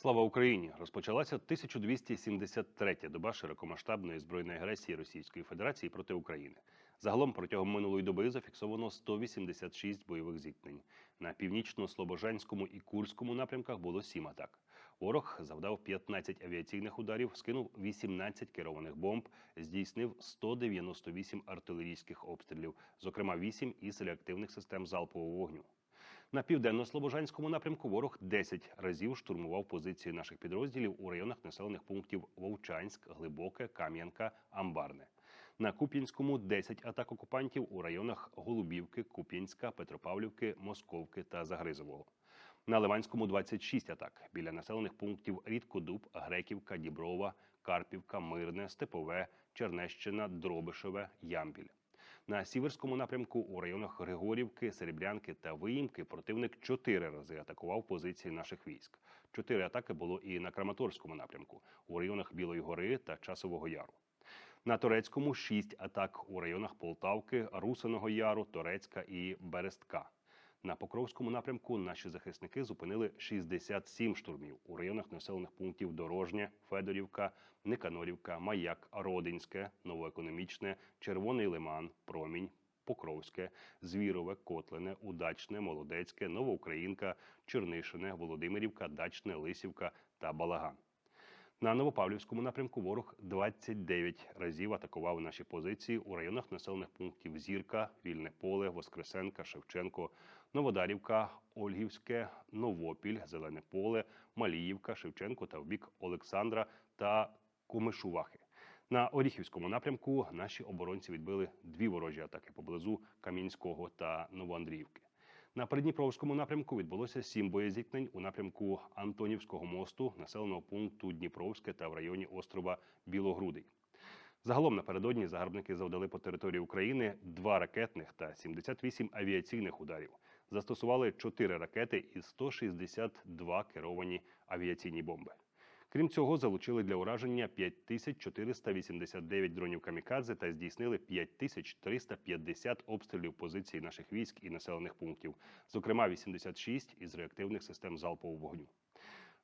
Слава Україні! Розпочалася 1273-я доба широкомасштабної збройної агресії Російської Федерації проти України. Загалом протягом минулої доби зафіксовано 186 бойових зіткнень. На північно-слобожанському і Курському напрямках було 7 атак. Ворог завдав 15 авіаційних ударів, скинув 18 керованих бомб, здійснив 198 артилерійських обстрілів, зокрема 8 із реактивних систем залпового вогню. На південно-слобожанському напрямку ворог 10 разів штурмував позиції наших підрозділів у районах населених пунктів Вовчанськ, Глибоке, Кам'янка, Амбарне. На Куп'янському 10 атак окупантів у районах Голубівки, Куп'янська, Петропавлівки, Московки та Загризового. На Ливанському 26 атак біля населених пунктів Рідкодуб, Греківка, Діброва, Карпівка, Мирне, Степове, Чернещина, Дробишеве, Ямпіль. На сіверському напрямку у районах Григорівки, Серебрянки та Виїмки противник чотири рази атакував позиції наших військ. Чотири атаки було і на Краматорському напрямку у районах Білої гори та Часового Яру. На Турецькому шість атак у районах Полтавки, Русиного Яру, Торецька і Берестка. На Покровському напрямку наші захисники зупинили 67 штурмів у районах населених пунктів Дорожнє, Федорівка, Никанорівка, Маяк, Родинське, Новоекономічне, Червоний Лиман, Промінь, Покровське, Звірове, Котлине, Удачне, Молодецьке, Новоукраїнка, Чернишине, Володимирівка, Дачне, Лисівка та Балаган. На Новопавлівському напрямку ворог 29 разів атакував наші позиції у районах населених пунктів Зірка, Вільне Поле, Воскресенка, Шевченко, Новодарівка, Ольгівське, Новопіль, Зелене Поле, Маліївка, Шевченко та в бік Олександра та Комишувахи. На Оріхівському напрямку наші оборонці відбили дві ворожі атаки поблизу Кам'янського та Новоандріївки. На Придніпровському напрямку відбулося сім боєзіткнень у напрямку Антонівського мосту, населеного пункту Дніпровське та в районі острова Білогрудий. Загалом напередодні загарбники завдали по території України два ракетних та 78 авіаційних ударів. Застосували 4 ракети і 162 керовані авіаційні бомби. Крім цього, залучили для ураження 5489 дронів камікадзе та здійснили 5350 обстрілів позицій наших військ і населених пунктів, зокрема 86 із реактивних систем залпового вогню.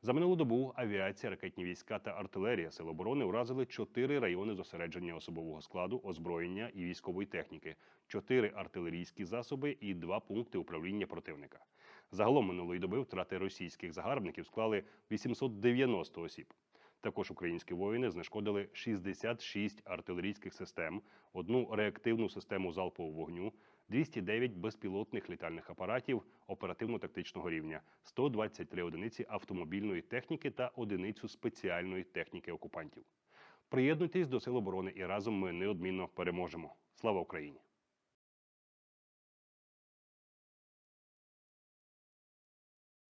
За минулу добу авіація, ракетні війська та артилерія Сил оборони уразили чотири райони зосередження особового складу, озброєння і військової техніки, чотири артилерійські засоби і два пункти управління противника. Загалом минулої доби втрати російських загарбників склали 890 осіб. Також українські воїни знешкодили 66 артилерійських систем, одну реактивну систему залпового вогню, 209 безпілотних літальних апаратів оперативно-тактичного рівня, 123 одиниці автомобільної техніки та одиницю спеціальної техніки окупантів. Приєднуйтесь до Сил оборони і разом ми неодмінно переможемо. Слава Україні!